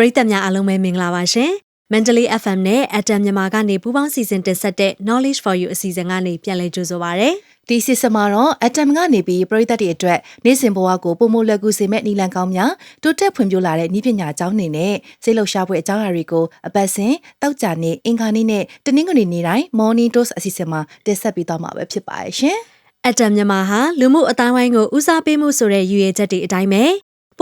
ပရိသတ်များအားလုံးပဲမင်္ဂလာပါရှင် Mentally FM နဲ့ Atom မြန်မာကနေပူးပေါင်းစီစဉ်တင်ဆက်တဲ့ Knowledge for You အစီအစဉ်ကနေပြန်လည်ကြိုဆိုပါရစေဒီစီစမှာတော့ atom ကနေပြီးပရိသတ်တွေအတွက်နေ့စဉ်ဘဝကိုပုံမလွယ်ကူစေမဲ့နီလန်ကောင်းများတိုးတက်ဖွံ့ဖြိုးလာတဲ့ဤပညာအကြောင်းတွေနဲ့စိတ်လှုပ်ရှားပွဲအကြောင်းအရာတွေကိုအပတ်စဉ်တောက်ကြနေအင်္ဂါနေ့နဲ့တနင်္ဂနွေနေ့တိုင်း morning dose အစီအစဉ်မှာတင်ဆက်ပေးသွားမှာပဲဖြစ်ပါရဲ့ရှင်။ Atom မြန်မာဟာလူမှုအတိုင်းဝိုင်းကိုဦးစားပေးမှုဆိုတဲ့ရည်ရွယ်ချက်တွေအတိုင်းပဲ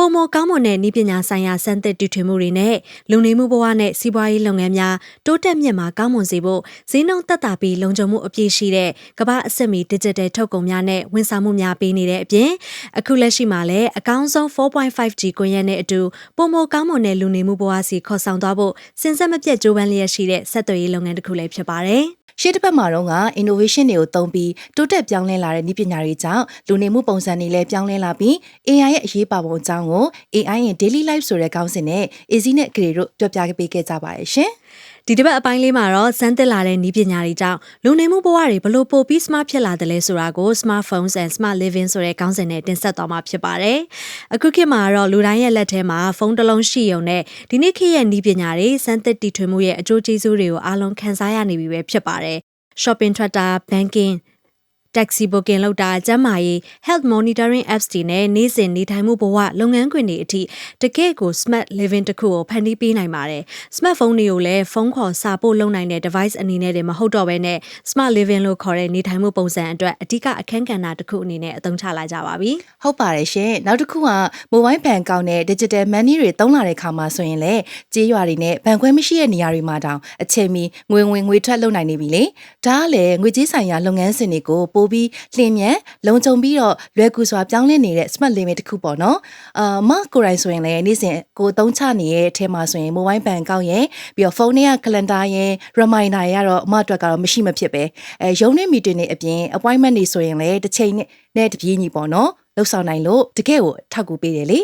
ပုံမကောင်းမွန်တဲ့ဤပညာဆိုင်ရာစံသစ်တူထွေမှုတွေနဲ့လူနေမှုဘဝနဲ့စီးပွားရေးလုပ်ငန်းများတိုးတက်မြင့်မာကောင်းမွန်စေဖို့ဈေးနှုန်းသက်သာပြီးလုံခြုံမှုအပြည့်ရှိတဲ့ကမ္ဘာအဆင့်မီ digital ထုတ်ကုန်များနဲ့ဝန်ဆောင်မှုများပေးနေတဲ့အပြင်အခုလက်ရှိမှာလည်းအကောင်းဆုံး 4.5G ကွန်ရက်နဲ့အတူပုံမကောင်းမွန်တဲ့လူနေမှုဘဝစီခေါ်ဆောင်သွားဖို့စဉ်ဆက်မပြတ်ကြိုးပမ်းလျက်ရှိတဲ့ဆက်သွယ်ရေးလုပ်ငန်းတစ်ခုလည်းဖြစ်ပါတယ်။ ရှေ့တစ်ပတ်မှာတော့က innovation တွေကိုသုံးပြီးတိုးတက်ပြောင်းလဲလာတဲ့ဤပညာတွေကြောင့်လူနေမှုပုံစံတွေလည်းပြောင်းလဲလာပြီး AI ရဲ့အရေးပါပုံအကြောင်းကို AI ရဲ့ daily life ဆိုတဲ့ခေါင်းစဉ်နဲ့ Easy နဲ့ Gray တို့ပြောပြပေးခဲ့ကြပါရဲ့ရှင် ဒီတစ်ပတ်အပိုင်းလေးမှာတော့စမ်းသစ်လာတဲ့ဤပညာတွေကြောင့်လူနေမှုဘဝတွေဘလို့ပိုပြီး smart ဖြစ်လာတယ်လဲဆိုတာကို smartphones and smart living ဆိုတဲ့ခေါင်းစဉ်နဲ့တင်ဆက်သွားမှာဖြစ်ပါတယ်။အခုခေတ်မှာတော့လူတိုင်းရဲ့လက်ထဲမှာဖုန်းတစ်လုံးရှိရုံနဲ့ဒီနေ့ခေတ်ရဲ့ဤပညာတွေစမ်းသစ်တည်ထွင်မှုရဲ့အကျိုးကျေးဇူးတွေကိုအားလုံးခံစားရနေပြီပဲဖြစ်ပါတယ်။ shopping Twitter banking taxi booking လောက်တာကျန်းမာရေး health monitoring apps တွေနဲ့နေ့စဉ်နေထိုင်မှုဘဝလုပ်ငန်းခွင်တွေအထိတကယ့်ကို smart living တစ်ခုကိုဖန်တီးပေးနိုင်ပါတယ်။ smartphone တွေကိုလည်းဖုန်းခေါ်စာပို့လုပ်နိုင်တဲ့ device အနေနဲ့တွေမဟုတ်တော့ဘဲနဲ့ smart living လို့ခေါ်တဲ့နေထိုင်မှုပုံစံအတွက်အဓိကအခန်းကဏ္ဍတစ်ခုအနေနဲ့အသုံးချလာကြပါပြီ။ဟုတ်ပါတယ်ရှင်နောက်တစ်ခုက mobile bank ကောင်းတဲ့ digital money တွေတုံးလာတဲ့ခါမှာဆိုရင်လည်းကြေးရွာတွေနဲ့ဘဏ်ခွဲမရှိတဲ့နေရာတွေမှာတောင်အချိန်မီငွေဝင်ငွေထွက်လုပ်နိုင်နေပြီလေဒါကလည်းငွေကြေးဆိုင်ရာလုပ်ငန်းစဉ်တွေကိုပို့ပြီးလျင်မြန်လုံခြုံပြီးတော့လွယ်ကူစွာပြောင်းလဲနေတဲ့ smart limit တစ်ခုပေါ့နော်အာမကိုယ်တိုင်ဆိုရင်လည်းနေ့စဉ်ကိုသုံးချနေရဲ့အထဲမှာဆိုရင် mobile bank ကောင်းရဲ့ပြီးတော့ဖုန်းထဲက calendar ရဲ့ reminder ရတော့အမအတွက်ကတော့မရှိမဖြစ်ပဲအဲရုံးနဲ့ meeting တွေအပြင် appointment တွေဆိုရင်လည်းတစ်ချိန်နဲ့တပြေးညီပေါ့နော်လှုပ်ဆောင်နိုင်လို့တကယ့်ကိုထောက်ကူပေးတယ်လေ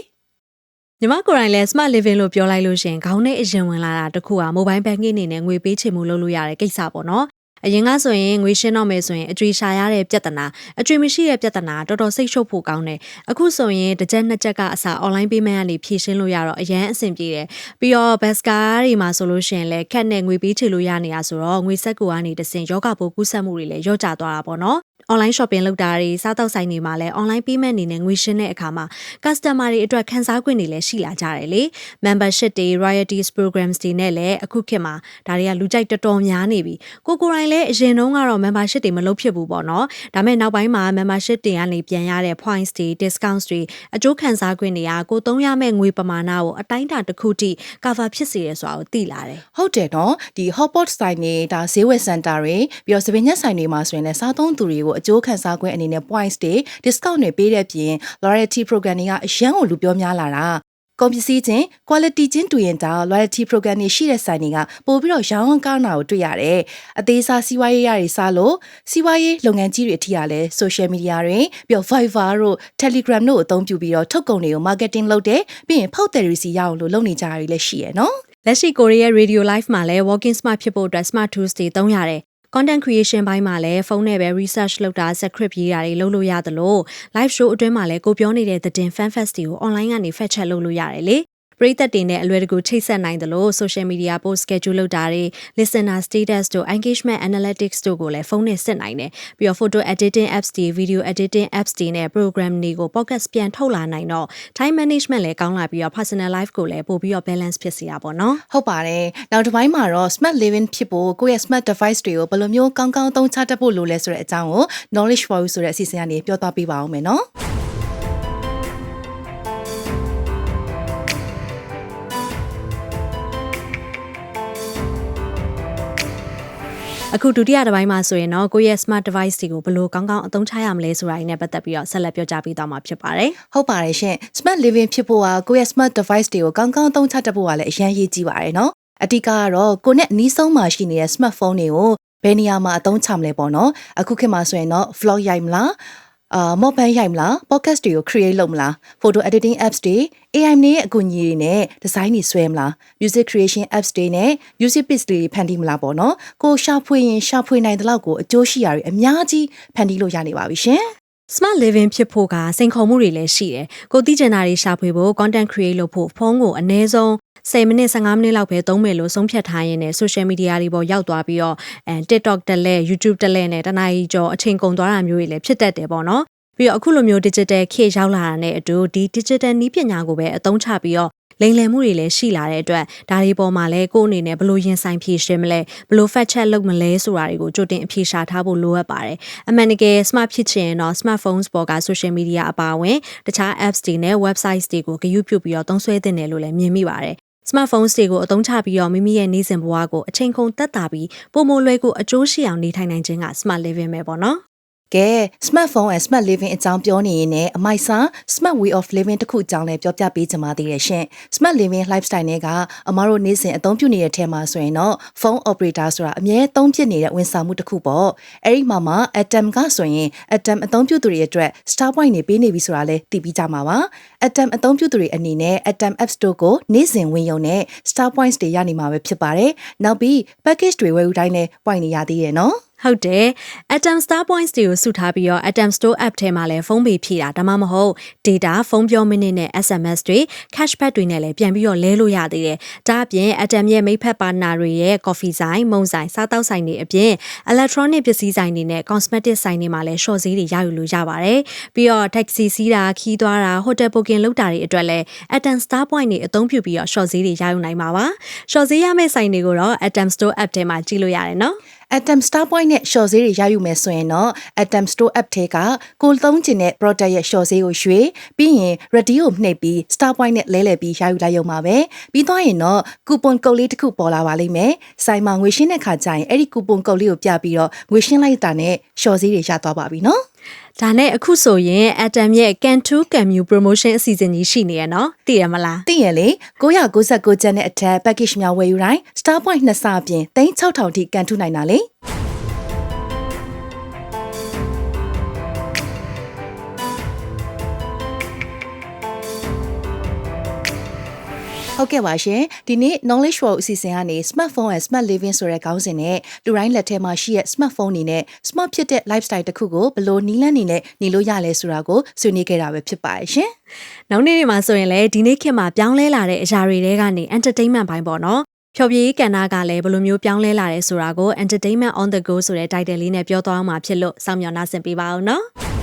ညီမကိုယ်တိုင်လည်း smart living လို့ပြောလိုက်လို့ရှရင်ခေါင်းနဲ့အရင်ဝင်လာတာတခုက mobile banking အနေနဲ့ငွေပေးချေမှုလုပ်လို့ရတဲ့ကိစ္စပေါ့နော် အရင်ကဆိုရင်ငွေရှင်းတော့မယ်ဆိုရင်အကျွေးရှာရတဲ့ပြဿနာအကျွေးမရှိတဲ့ပြဿနာတော်တော်စိတ်ရှုပ်ဖို့ကောင်းတယ်အခုဆိုရင်တစ်ချက်နှစ်ချက်ကအစား online payment ကနေဖြည့်ရှင်းလို့ရတော့အရန်အဆင်ပြေတယ်ပြီးတော့ bus ကားတွေမှာဆိုလို့ရှိရင်လည်းခက်နဲ့ငွေပေးချေလို့ရနေတာဆိုတော့ငွေဆက်ကူကနေတဆင်ယောဂပိုးကူးဆက်မှုတွေလည်းရော့ကျသွားတာပေါ့နော် online shopping လုပ်တာတွေစားတောက်ဆိုင်တွေမှာလည်း online payment အနေနဲ့ငွေရှင်းတဲ့အခါမှာ customer တွေအတွက်ခံစား권တွေလည်းရှိလာကြတယ်လေ membership တွေ royalties programs တွေနဲ့လည်းအခုခေတ်မှာဒါတွေကလူကြိုက်တော်တော်များနေပြီကိုကိုယ်တိုင်လည်းအရင်တုန်းကတော့ membership တွေမလုပ်ဖြစ်ဘူးပေါ့နော်ဒါပေမဲ့နောက်ပိုင်းမှာ membership တွေကနေပြန်ရတဲ့ points တွေ discounts တွေအကျိုးခံစား권တွေကကိုသုံးရမယ့်ငွေပမာဏကိုအတိုင်းအတာတစ်ခုထိ cover ဖြစ်စေရဆိုတာကိုသိလာတယ်ဟုတ်တယ်နော်ဒီ hotpot ဆိုင်တွေဒါဈေးဝယ်စင်တာတွေပြီးတော့စပင်ညက်ဆိုင်တွေမှာဆိုရင်လည်းစားသုံးသူတွေကိုအကျိုးခံစား권အနေနဲ့ points တွေ discount တွေပေးတဲ့ပြင် loyalty program တွေကအရန်ကိုလူပြောများလာတာကုန်ပစ္စည်းချင်း quality ချင်းတူရင်တောင် loyalty program တွေရှိတဲ့ဆိုင်တွေကပို့ပြီးတော့ရောင်းကောင်းတာကိုတွေ့ရတယ်။အသေးစားစီးပွားရေးရတွေစားလို့စီးပွားရေးလုပ်ငန်းကြီးတွေအထိရလဲ social media တွေပြီးတော့ Fiverr တို့ Telegram တို့ကိုအသုံးပြုပြီးတော့ထုတ်ကုန်တွေကို marketing လုပ်တယ်ပြီးရင်ဖောက်တယ်ရီစီရအောင်လို့လုပ်နေကြတာတွေလည်းရှိရယ်နော်။လက်ရှိကိုရီးယား radio live မှာလည်း walking smart ဖြစ်ဖို့အတွက် smart tools တွေသုံးရတယ် content creation ဘိုင်းမှာလည်းဖုန်းနဲ့ပဲ research လုပ်တာ script ရေးတာတွေလုပ်လို့ရသလို live show အတွင်းမှာလည်းကိုပြောနေတဲ့သတင်း fan fest တွေကို online ကနေ fact check လုပ်လို့ရတယ်လေ ပရိသတ်တွေနဲ့အလွယ်တကူချိတ်ဆက်နိုင်သလို social media post schedule လုပ်တာတွေ listener status တို့ engagement analytics တို့ကိုလည်းဖုန်းနဲ့စစ်နိုင်တယ်ပြီးတော့ photo editing apps တွေ video editing apps တွေနဲ့ program တွေကို podcast ပြန်ထုတ်လာနိုင်တော့ time management လည်းကောင်းလာပြီးတော့ personal life ကိုလည်းပို့ပြီးတော့ balance ဖြစ်စေတာပေါ့နော်ဟုတ်ပါတယ်နောက်တစ်ပိုင်းမှာတော့ smart living ဖြစ်ဖို့ကိုယ့်ရဲ့ smart device တွေကိုဘယ်လိုမျိုးကောင်းကောင်းသုံးချတတ်ဖို့လိုလဲဆိုတဲ့အကြောင်းကို knowledge for you ဆိုတဲ့အစီအစဉ်ကနေပြောသွားပေးပါအောင်မယ်နော် အခုဒုတိယတစ်ပိုင်းမှာဆိုရင်တော့ကိုယ့်ရဲ့ smart device တွေကိုဘယ်လိုကောင်းကောင်းအသုံးချရမလဲဆိုတာနဲ့ပတ်သက်ပြီးတော့ဆက်လက်ပြောကြားပေးသွားမှာဖြစ်ပါတယ်ဟုတ်ပါတယ်ရှင် smart living ဖြစ်ဖို့ကကိုယ့်ရဲ့ smart device တွေကိုကောင်းကောင်းသုံးချတတ်ဖို့ကလည်းအရန်ရေးကြည့်ပါတယ်နော်အဓိကကတော့ကိုယ့်နဲ့အနီးဆုံးမှာရှိနေတဲ့ smartphone တွေကိုဘယ်နေရာမှာအသုံးချမလဲပေါ့နော်အခုခေတ်မှာဆိုရင်တော့ vlog ရိုက်မလား အာမော့ဘန်ရိုက်မလား podcast တွေကို create လုပ်မလား photo editing apps တွေ AI နဲ့အကူအညီတွေနဲ့ design တွေဆွဲမလား music creation apps တွေနဲ့ music piece တွေဖန်တီးမလားပေါ့နော်ကိုရှာဖွေရင်ရှာဖွေနိုင်တဲ့လောက်ကိုအကျိုးရှိရာတွေအများကြီးဖန်တီးလို့ရနေပါပြီရှင် smart living ဖြစ်ဖို့ကစိန်ခေါ်မှုတွေလည်းရှိတယ်ကိုသိကျင်တာတွေရှာဖွေဖို့ content create လုပ်ဖို့ဖုန်းကိုအနည်းဆုံး 10မိနစ်15မိနစ်လောက်ပဲသုံးမယ်လို့ဆုံးဖြတ်ထားရင်းနဲ့ social media တွေပေါ်ရောက်သွားပြီးတော့အဲ TikTok တက်လဲ YouTube တက်လဲနဲ့တနားကြီးကျော်အချိန်ကုန်သွားတာမျိုးတွေလည်းဖြစ်တတ်တယ်ပေါ့နော်ပြီးတော့အခုလိုမျိုး digital ခေတ်ရောက်လာတာနဲ့အတူဒီ digital နည်းပညာကိုပဲအသုံးချပြီးတော့လိမ်လည်မှုတွေလည်းရှိလာတဲ့အတွက်ဒါတွေပေါ်မှာလည်းကိုယ့်အနေနဲ့ဘယ်လိုရင်ဆိုင်ဖြေရှင်းမလဲဘယ်လို fact check လုပ်မလဲဆိုတာတွေကိုကြိုတင်အဖြေရှာထားဖို့လိုအပ်ပါတယ်အမှန်တကယ် smart ဖြစ်ချင်ရင်တော့ smartphones ပေါ်က social media အပါအဝင်တခြား apps တွေနဲ့ websites တွေကိုဂရုပြုပြီးတော့သုံးစွဲသင့်တယ်လို့လည်းမြင်မိပါတယ် smartphones တွေကိုအသုံးချပြီးတော့မိမိရဲ့နေ့စဉ်ဘဝကိုအချိန်ကုန်သက်သာပြီးပုံမလွယ်ကိုအကျိုးရှိအောင်နေထိုင်နိုင်ခြင်းက smart living ပဲပေါ့နော် ကဲ smartphone and smart living အကြောင်းပြောနေရင်လည်းအမိုက်စာ smart way of living တစ်ခုအကြောင်းလည်းပြောပြပေးချင်ပါသေးတယ်ရှင် smart living lifestyle တွေကအမားတို့နေ့စဉ်အသုံးပြုနေတဲ့ထဲမှာဆိုရင်တော့ဖုန်း operator ဆိုတာအမြဲသုံးဖြစ်နေတဲ့ဝန်ဆောင်မှုတစ်ခုပေါ့အဲ့ဒီမှာမှာ atom ကဆိုရင် atom အသုံးပြုသူတွေအတွက် star point တွေပေးနေပြီဆိုတာလည်းသိပြီးကြမှာပါ atom အသုံးပြုသူတွေအနေနဲ့ atom app store ကိုနေ့စဉ်ဝင်ရုံနဲ့ star points တွေရနေမှာပဲဖြစ်ပါတယ်နောက်ပြီး package တွေဝယ်ယူတိုင်းလည်း point တွေရသေးတယ်နော် ဟုတ်တယ် Atom Star Points တွေကိုစုထားပြီးတော့ Atom Store app ထဲမှာလည်းဖုန်းပေဖြည့်တာဒါမှမဟုတ် data ဖုန်းပြောမိနစ်နဲ့ SMS တွေ cashback တွေနဲ့လည်းပြန်ပြီးတော့လဲလို့ရသေးတယ်။ဒါအပြင် Atom ရဲ့မိဖက်ပါနာတွေရဲ့ coffee ဆိုင်၊မုန်ဆိုင်၊စားတောက်ဆိုင်တွေအပြင် electronic ပစ္စည်းဆိုင်တွေနဲ့ cosmetic ဆိုင်တွေမှာလည်း short ဈေးတွေရယူလို့ရပါတယ်။ပြီးတော့ taxi စီးတာခီးသွားတာ hotel booking လုပ်တာတွေအတွက်လည်း Atom Star Point တွေအသုံးပြုပြီးတော့ short ဈေးတွေရယူနိုင်ပါပါ။ short ဈေးရမယ့်ဆိုင်တွေကိုတော့ Atom Store app ထဲမှာကြည့်လို့ရတယ်နော်။ Atom Star Point နဲ့ short ဈေးတွေရယူမယ်ဆိုရင်တော့ Atom Store app ထဲကကိုယ်သုံးချင်တဲ့ product ရဲ့ short ဈေးကိုရွှေ့ပြီးရင် ready ကိုနှိပ်ပြီး Star Point နဲ့လဲလှယ်ပြီးရယူလိုက်ရုံပါပဲပြီးသွားရင်တော့ coupon code လေးတစ်ခုပေါ်လာပါလိမ့်မယ်ဆိုင်မှာငွေရှင်းတဲ့ခါကျရင်အဲ့ဒီ coupon code လေးကိုပြပြီးတော့ငွေရှင်းလိုက်တာနဲ့ short ဈေးတွေရသွားပါပြီနော် ဒါနဲ့အခုဆိုရင် Atom ရဲ့ Can to Can You promotion အစီအစဉ်ကြီးရှိနေရနော်သိရမလားသိရလေ999ကျပ်နဲ့အထက် package များဝယ်ယူတိုင်း Star Point နှစ်ဆအပြင်3600ထိကန်ထုနိုင်တာလေ ဟုတ်ကဲ့ပါရှင်ဒီနေ့ knowledge world အစီအစဉ်ကနေ smartphone and smart living ဆိုတဲ့ခေါင်းစဉ်နဲ့လူတိုင်းလက်ထဲမှာရှိတဲ့ smartphone နေနဲ့ smart ဖြစ်တဲ့ lifestyle တစ်ခုကိုဘယ်လိုနီးလန်းနေနဲ့နေလို့ရလဲဆိုတာကိုဆွေးနွေးခဲ့တာပဲဖြစ်ပါတယ်ရှင်နောက်နေ့တွေမှာဆိုရင်လည်းဒီနေ့ခေတ်မှာပြောင်းလဲလာတဲ့အရာတွေတဲကနေ entertainment ဘိုင်းပေါ့နော်ဖြော်ပြရေးကဏ္ဍကလည်းဘယ်လိုမျိုးပြောင်းလဲလာတယ်ဆိုတာကို entertainment on the go ဆိုတဲ့ title လေးနဲ့ပြောသွားအောင်မှာဖြစ်လို့စောင့်မျှော်နှားဆင်ပေးပါအောင်နော်